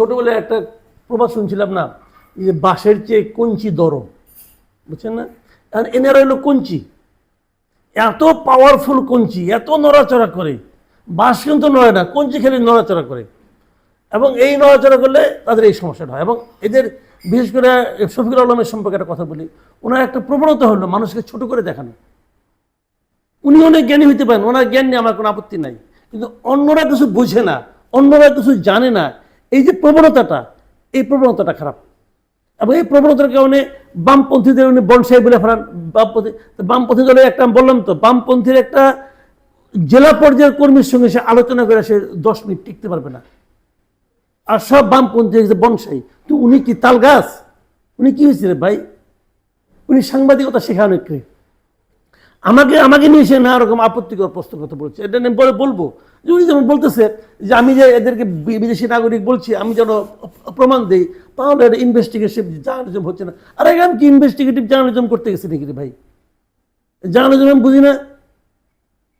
ছোটবেলায় একটা প্রবাদ শুনছিলাম না যে বাঁশের চেয়ে কঞ্চি দরম, বুঝছেন না? আর এনারা হলো কঞ্চি। এত পাওয়ারফুল কঞ্চি, এত নড়াচড়া করে। বাঁশ কিন্তু নড়ে না, কঞ্চি খেলে নড়াচড়া করে। এবং এই নড়াচড়া করলে তাদের এই সমস্যাটা হয়। এবং এদের, বিশেষ করে শফিকুল আলমের সম্পর্কে একটা কথা বলি, ওনার একটা প্রবণতা হলো মানুষকে ছোট করে দেখানো। উনি অনেক জ্ঞানী হইতে পারেন, ওনার জ্ঞান নিয়ে আমার কোনো আপত্তি নাই। কিন্তু অন্যরা কিছু বোঝে না, অন্যরা কিছু জানে না এই যে প্রবণতাটা, এই প্রবণতাটা খারাপ। এবং এই প্রবণতার কারণে বামপন্থীদের উনি বনসাই বলে ফেলান। বামপন্থী বামপন্থী দলের একটা বললাম তো, বামপন্থীর একটা জেলা পর্যায়ের কর্মীর সঙ্গে সে আলোচনা করে সে দশ মিনিট টিকতে পারবে না। আর সব বামপন্থী হচ্ছে বনসাই, তো উনি কি তাল গাছ? উনি কি হয়েছিল ভাই? উনি সাংবাদিকতা শেখানো কে আমাকে আমাকে নিয়ে সে না রকম আপত্তিকর প্রশ্ন কথা বলছে। এটা নিয়ে পরে বলব। যে উনি যেমন বলতেছে যে আমি যে এদেরকে বিদেশি নাগরিক বলছি, আমি যেন প্রমাণ দিই তাহলে এটা ইনভেস্টিগেশন জার্নালিজম হচ্ছে না। আরে আমি কি ইনভেস্টিগেটিভ জার্নালিজম করতে গেছি নাকি রে ভাই? জার্নালিজম আমি বুঝি না।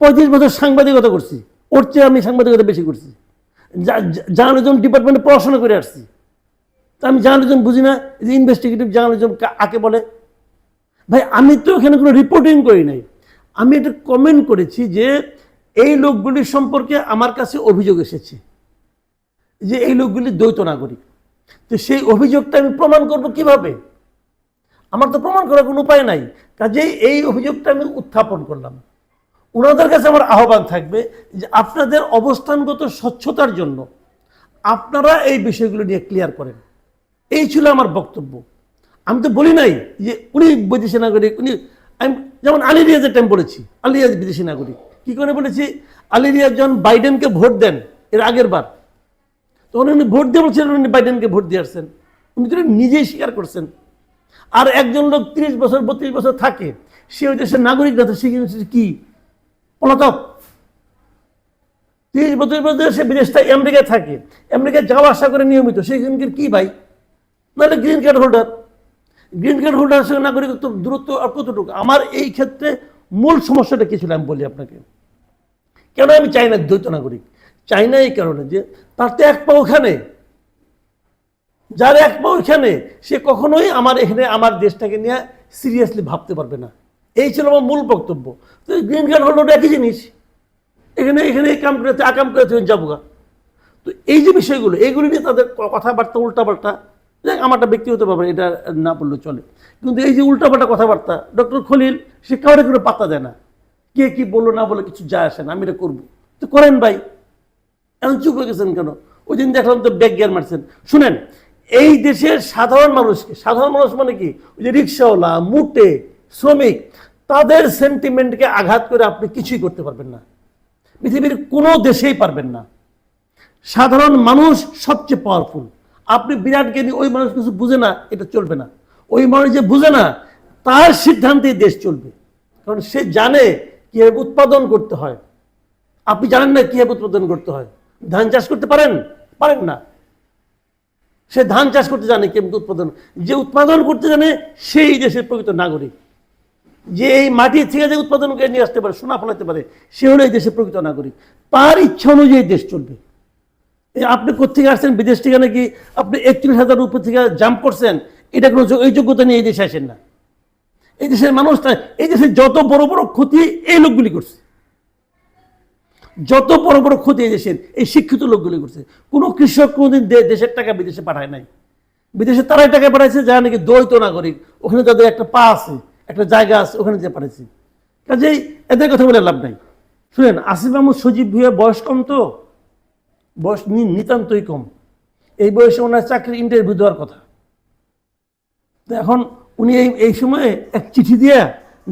পঁয়ত্রিশ বছর সাংবাদিকতা করছি। ওর চেয়ে আমি সাংবাদিকতা বেশি করছি। জার্নালিজম ডিপার্টমেন্টে পড়াশোনা করে আসছি। তা আমি জার্নালিজম বুঝি না। যে ইনভেস্টিগেটিভ জার্নালিজম কাকে বলে? ভাই, আমি তো এখানে কোনো রিপোর্টিং করি নাই। আমি এটা কমেন্ট করেছি যে এই লোকগুলির সম্পর্কে আমার কাছে অভিযোগ এসেছে যে এই লোকগুলি দ্বৈত নাগরিক। তো সেই অভিযোগটা আমি প্রমাণ করব কীভাবে? আমার তো প্রমাণ করার কোনো উপায় নাই। কাজেই এই অভিযোগটা আমি উত্থাপন করলাম। ওনাদের কাছে আমার আহ্বান থাকবে যে আপনাদের অবস্থানগত স্বচ্ছতার জন্য আপনারা এই বিষয়গুলো নিয়ে ক্লিয়ার করেন। এই ছিল আমার বক্তব্য। আমি তো বলি নাই যে উনি বিদেশি নাগরিক, উনি আমি যেমন আলী রিয়াজের টাইম বলেছি আলী রিয়াজ বিদেশি নাগরিক। কি করে বলেছি? আলী রিয়াজ যখন বাইডেনকে ভোট দেন, এর আগের বার, তখন উনি ভোট দিয়ে বলছিলেন, উনি বাইডেনকে ভোট দিয়ে আসছেন। উনি তো নিজেই স্বীকার করছেন। আর একজন লোক তিরিশ বছর, বত্রিশ বছর থাকে, সে ওই দেশের নাগরিক না, তো সে কি পলাতক। তিরিশ বছর বছর সে বিদেশটা আমেরিকায় থাকে। আমেরিকায় যাওয়া আসা করে নিয়মিত। সেখানকার কি ভাই? নাহলে green card holder green card হোল্ডারের সঙ্গে নাগরিকত্ব দূরত্ব আর কতটুকু? আমার এই ক্ষেত্রে মূল সমস্যাটা কি ছিল আমি বলি আপনাকে। কেন আমি চাই না দ্বৈত নাগরিক? চাই না এই কারণে যে তার তো এক পা ওখানে। যার এক পা ওইখানে, সে কখনোই আমার এখানে, আমার দেশটাকে নিয়ে সিরিয়াসলি ভাবতে পারবে না। এই ছিল আমার মূল বক্তব্য। তো গ্রিন কার্ড হোল্ডার একই জিনিস? এখানে এখানে এই কাম করেছে আকাম করেছে যাব। তো এই যে বিষয়গুলো, এইগুলি নিয়ে তাদের কথাবার্তা, উল্টাপাল্টা দেখ আমারটা ব্যক্তিগত ব্যাপার এটা না বললে চলে। কিন্তু এই যে উল্টাপাল্টা কথাবার্তা, ডক্টর খলিল, সে কাউরে করে পাত্তা দেয় না। কে কি বলল, না বলে কিছু যায় আসে না, আমি এটা করব। তো করেন ভাই এমন চুপ হয়ে গেছেন কেন? ওই দিন দেখলাম তো ব্যাগ গিয়ার মারছেন। শুনেন, এই দেশের সাধারণ মানুষকে, সাধারণ মানুষ মানে কি? ওই যে রিক্সাওয়ালা, মুটে, শ্রমিক, তাদের সেন্টিমেন্টকে আঘাত করে আপনি কিছুই করতে পারবেন না। পৃথিবীর কোনো দেশেই পারবেন না। সাধারণ মানুষ সবচেয়ে পাওয়ারফুল আপনি বিরাট জ্ঞানী ওই মানুষ কিছু বুঝে না, এটা চলবে না। ওই মানুষ যে বুঝে না, তার সিদ্ধান্তেই দেশ চলবে। কারণ সে জানে কীভাবে উৎপাদন করতে হয়। আপনি জানেন না কীভাবে উৎপাদন করতে হয়। ধান চাষ করতে পারেন? পারেন না। সে ধান চাষ করতে জানে কেমন উৎপাদন। যে উৎপাদন করতে জানে, সেই দেশের প্রকৃত নাগরিক। যে এই মাটির থেকে যে উৎপাদন করে নিয়ে আসতে পারে, সোনা ফলাতে পারে সে হলো এই দেশের প্রকৃত নাগরিক। তার ইচ্ছা অনুযায়ী দেশ চলবে। আপনি কোথেকে আসছেন? বিদেশ থেকে নাকি আপনি একত্রিশ হাজার উপর থেকে জাম্প করছেন? এটা কোনো এই যোগ্যতা নিয়ে এই দেশে আসেন না। এই দেশের মানুষটা এই দেশের যত বড় বড় ক্ষতি এই লোকগুলি করছে। যত বড় বড় ক্ষতি এই দেশের, এই শিক্ষিত লোকগুলি করছে। কোনো কৃষক কোনোদিন দেশের টাকা বিদেশে পাঠায় নাই। বিদেশে তারাই টাকা পাঠাইছে, যারা নাকি দ্বৈত নাগরিক। ওখানে তাদের একটা পা আছে, একটা জায়গা আছে, ওখানে যে পাঠাইছে। কাজেই এদের কথা বলে লাভ নাই। শুনেন, আসিফ আহমদ সজীব ভুয়া বয়স কম তো? বয়স নিতান্তই কম। এই বয়সে ওনার চাকরির ইন্টারভিউ দেওয়ার কথা। তো এখন উনি এই এই সময়ে এক চিঠি দিয়ে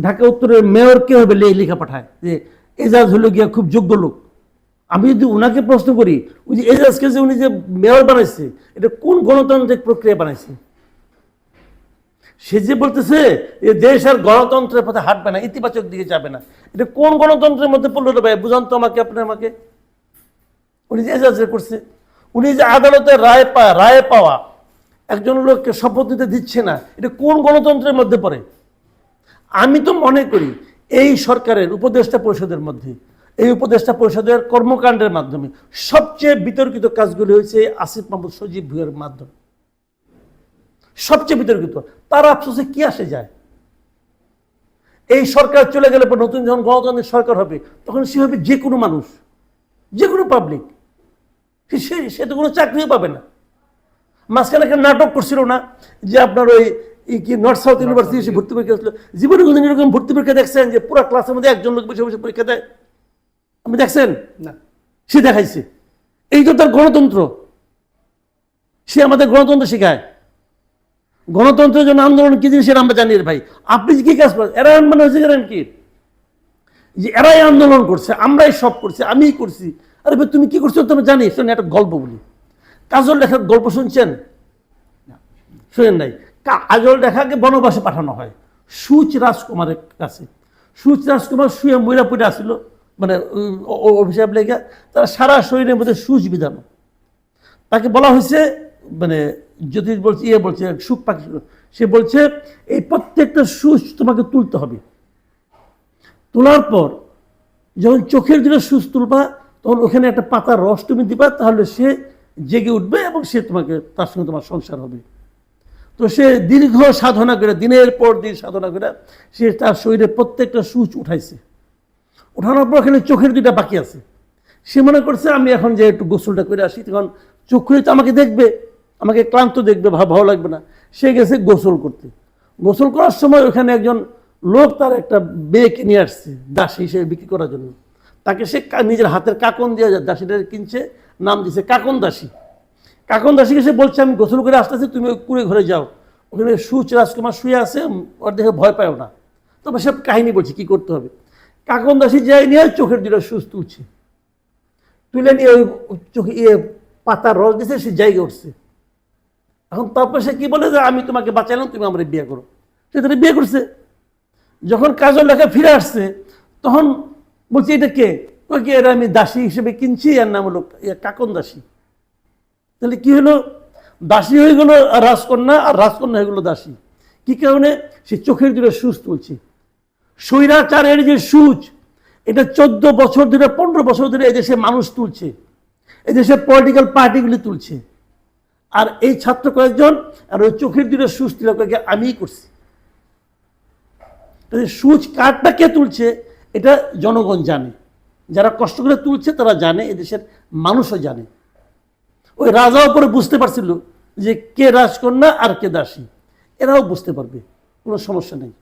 ঢাকা উত্তরের মেয়রকে হবে লেখা পাঠায় যে, এজাজ হলো গিয়া খুব যোগ্য লোক। আমি যদি ওনাকে প্রশ্ন করি, ওই যে এজাজকে যে উনি যে মেয়র বানাইছে, এটা কোন গণতান্ত্রিক প্রক্রিয়া বানাইছে? সে যে বলতেছে যে, দেশ আর গণতন্ত্রের পথে হাঁটবে না, ইতিবাচক দিকে যাবে না। এটা কোন গণতন্ত্রের মধ্যে পড়ল ভাই? বুঝান তো আমাকে, আপনি আমাকে। উনি যে এজাজ করছে, উনি যে আদালতে রায় পা, রায় পাওয়া, একজন লোককে শপথ নিতে দিচ্ছে না, এটা কোন গণতন্ত্রের মধ্যে পড়ে? আমি তো মনে করি, এই সরকারের উপদেষ্টা পরিষদের মধ্যে, এই উপদেষ্টা পরিষদের কর্মকাণ্ডের মাধ্যমে সবচেয়ে বিতর্কিত কাজগুলি হয়েছে আসিফ মাহমুদ সজীব ভুইয়ের মাধ্যমে। সবচেয়ে বিতর্কিত, তার আফসোসে কি আসে যায়? এই সরকার চলে গেলে পর নতুন যখন গণতন্ত্রের সরকার হবে, তখন সে হবে যে কোনো মানুষ, যে কোনো পাবলিক সে সে তো কোনো চাকরিও পাবে না। মাঝখানে একটা নাটক করছিল না যে আপনার ওই কি নর্থ সাউথ ইউনিভার্সিটি সে ভর্তি পরীক্ষা আসলো জীবনে কোনদিন এরকম ভর্তি পরীক্ষা দেখছেন যে পুরো ক্লাসের মধ্যে একজন লোক বসে বসে পরীক্ষা দেয়? আপনি দেখছেন? না। সে দেখাইছে। এই তো তার গণতন্ত্র। সে আমাদের গণতন্ত্র শেখায়। গণতন্ত্রের জন্য আন্দোলন কি জিনিস সেটা আমরা জানি রে ভাই। আপনি কি কাজ করেন? এরা মানে হয়েছে জানেন কি? যে এরাই আন্দোলন করছে আমরাই সব করছি আমিই করছি। আরে ভাই তুমি কি করছ? তুমি জানি শোনেন একটা গল্প বলি। কাজল লেখার গল্প শুনছেন? শুনেন নাই? কাজল লেখাকে বনবাসে পাঠানো হয়। সুচ রাজকুমারের কাছে। সুচ রাজকুমার শুয়ে ময়রা পড়ে আসছিল মানে অভিশাপ লেগে তারা সারা শরীরের মধ্যে সুচ বিধানো। তাকে বলা হয়েছে মানে জ্যোতিষ বলছে ইয়ে বলছে সুখ পাখি। সে বলছে এই প্রত্যেকটা সুচ তোমাকে তুলতে হবে। তোলার পর যখন চোখের দিকে সুচ তুলবা তখন ওখানে একটা পাতার রস তুমি দিবা, তাহলে সে জেগে উঠবে এবং সে তোমাকে, তার সঙ্গে তোমার সংসার হবে। তো সে দীর্ঘ সাধনা করে, দিনের পর দিন সাধনা করে, সে তার শরীরে প্রত্যেকটা সুচ উঠাইছে। উঠানোর পর ওখানে চোখের দুইটা বাকি আছে। সে মনে করছে, আমি এখন যে একটু গোসলটা করে আসি, তখন চোখ খুলে তো আমাকে দেখবে, আমাকে ক্লান্ত দেখবে ভালো লাগবে না। সে গেছে গোসল করতে। গোসল করার সময় ওখানে একজন লোক তার একটা বেকে নিয়ে আসছে, দাসী হিসেবে বিক্রি করার জন্য। তাকে সে নিজের হাতের কাকন দিয়ে দাসীটা কিনছে, নাম দিছে কাকন দাসী। কাকন দাসীকে সে বলছে, আমি গোসল করে আসতেছি, তুমি ওই কুড়ে ঘরে যাও। ওখানে সুচ রাজকুমার শুয়ে আছে ওর দেখে ভয় পাও না। তবে সব কাহিনী বলছে, কি করতে হবে? কাকন দাসী যাই নিয়ে চোখের দুটো সুচ তুলছে। তুলে নিয়ে ওই চোখে ইয়ে পাতার রস দিছে, সে জায়গায় উঠছে। এখন তারপর সে কি বলে যে, আমি তোমাকে বাঁচালাম তুমি আমার বিয়ে করো। সে তাহলে বিয়ে করছে। যখন কাজল লেখা ফিরে আসছে, তখন বলছি, এটা কে? কি, এটা আমি দাসী হিসেবে কিনছি আর নাম হলো কাকন দাসী। তাহলে কি হলো? দাসী হয়ে গেলো রাজকন্যা, আর রাজকন্যা হয়ে গেলো দাসী। কি কারণে? সে চোখের দূরে সুচ তুলছে। স্বৈরাচারের যে সুচ, এটা চোদ্দ বছর ধরে, পনেরো বছর ধরে এদেশে মানুষ তুলছে। এদেশে পলিটিক্যাল পার্টিগুলি তুলছে। আর এই ছাত্র কয়েকজন, আর ওই চোখের দূরে সুচ তুলে কয়েকজন আমিই করছি। সুচ কাঠটা কে তুলছে? এটা জনগণ জানে। যারা কষ্ট করে তুলছে তারা জানে, এদেশের মানুষও জানে। ওই রাজাও পরে বুঝতে পারছিল যে কে রাজকন্যা আর কে দাসী। এরাও বুঝতে পারবে, কোনো সমস্যা নেই।